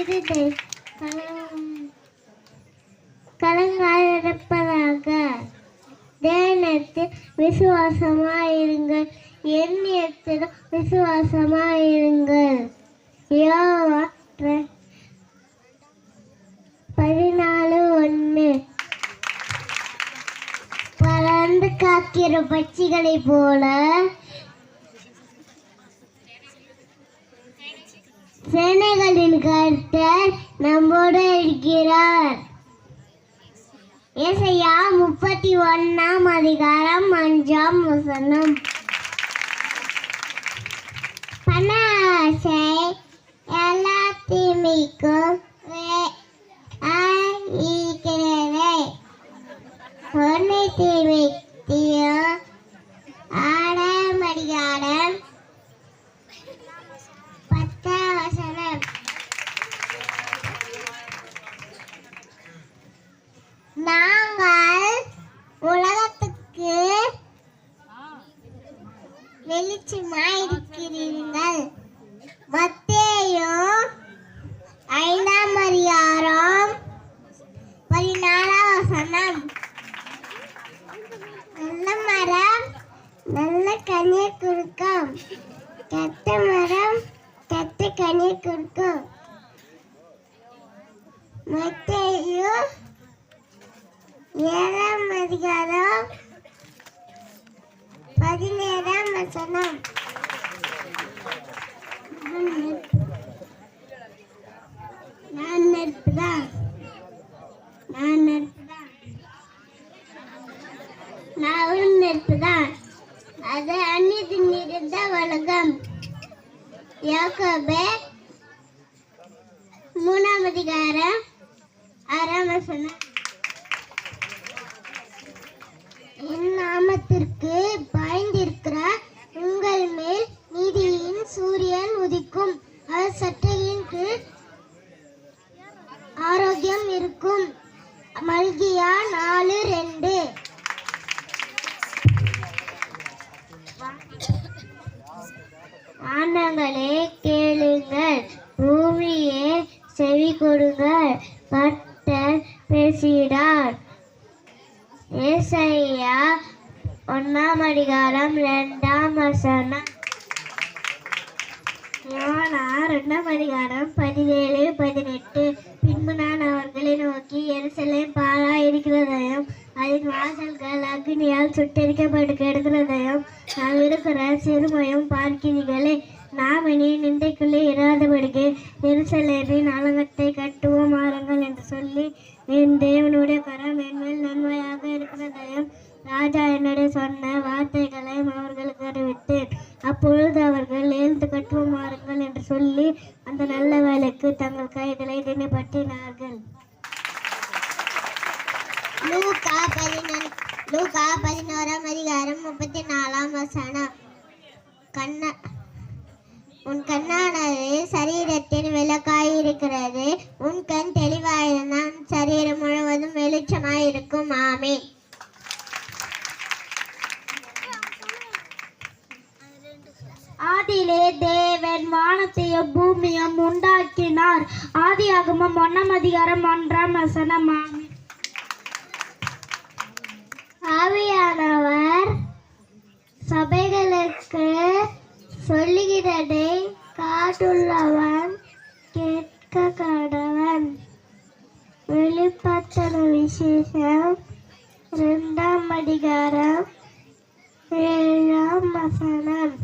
இருதை கலங்காதிருப்பதாக தேனத்தில் விசுவாசமாயிருங்கள். எண்ணியத்தில் விசுவாசமாயிருங்கள். யோவா பதினாலு ஒன்று. பறந்து காக்கிற பட்சிகளைப் போல சேனைகளின் கர்த்தர் நம்மோடு இருக்கிறார். ஏசையா முப்பத்தி ஒன்னாம் அதிகாரம் அஞ்சாம் வசனம். பணாசை எல்லா தீமைக்கும் நாங்கள் உலகத்துக்கு வெளிச்சமாயிருக்கிறீர்கள். மத்தேயோ ஐந்தாம் அதிகாரம் பதினாலாம் வசனம். நல்ல மரம் நல்ல கனியை கொடுக்கும். கெட்ட மரம் கெட்ட கனியை கொடுக்கும். மத்தேயு அதிகாரம் பதினேழாம் வசனம். நான் நெருப்புதான் நான் நெருப்புதான் நான் நெருப்புதான் அது அந்நியது நிறைந்த உலகம் யாக்கோபே மூணாம் அதிகாரம் ஆறாம் வசனம். மல்கியா நாலு ரெண்டு. ஆனங்களே கேளுங்கள். பூமியே செவி கொடுங்கள். கர்த்தர் பேசுகிறார் ஏசையா ஒன்னாம் அதிகாரம் ரெண்டாம் வசனம். யோனா ரெண்டாம் அதிகாரம் பதினேழு பதினெட்டு. இருக்கிற சிறுமையும் பார்க்கிறீர்களே நாம் இனி நிந்தைக்குள்ளே இராதபடிக்கு எருசலேமின் அலங்கத்தை கட்டுவோம் ஆறுங்கள் என்று சொல்லி என் தேவனுடைய கரம் என்மேல் நன்மையாக இருக்கிறதையும் ராஜா என்னுடைய சொன்ன வார்த்தைகளை அவர்களுக்கு அறிவித்தேன். அப்பொழுது அவர்கள் எழுந்து கட்டுவோம் ஆறுங்கள் என்று சொல்லி அந்த நல்ல வேலைக்கு தங்கள் கைகளை தினப்பற்றினார்கள் லூகா பதினோராம் அதிகாரம் முப்பத்தி நாலாம் வசனம். கண்ண உன் கண்ணானது சரீரத்தின் விளக்காயிருக்கிறது உன் கண் தெளிவாயிருந்தான் சரீரம் முழுவதும் வெளிச்சமாயிருக்கும் ஆமே ஆதியிலே தேவன் வானத்தையும் பூமியும் உண்டாக்கினார். ஆதியாகமும் ஒன்னாம் அதிகாரம் ஒன்றாம் வசனம். ஆமென். காட்டுள்ளவன் கேட்க கடவன் வெளிப்பத்தன விசேஷம் இரண்டாம் அதிகாரம் ஏழாம் வசனம்.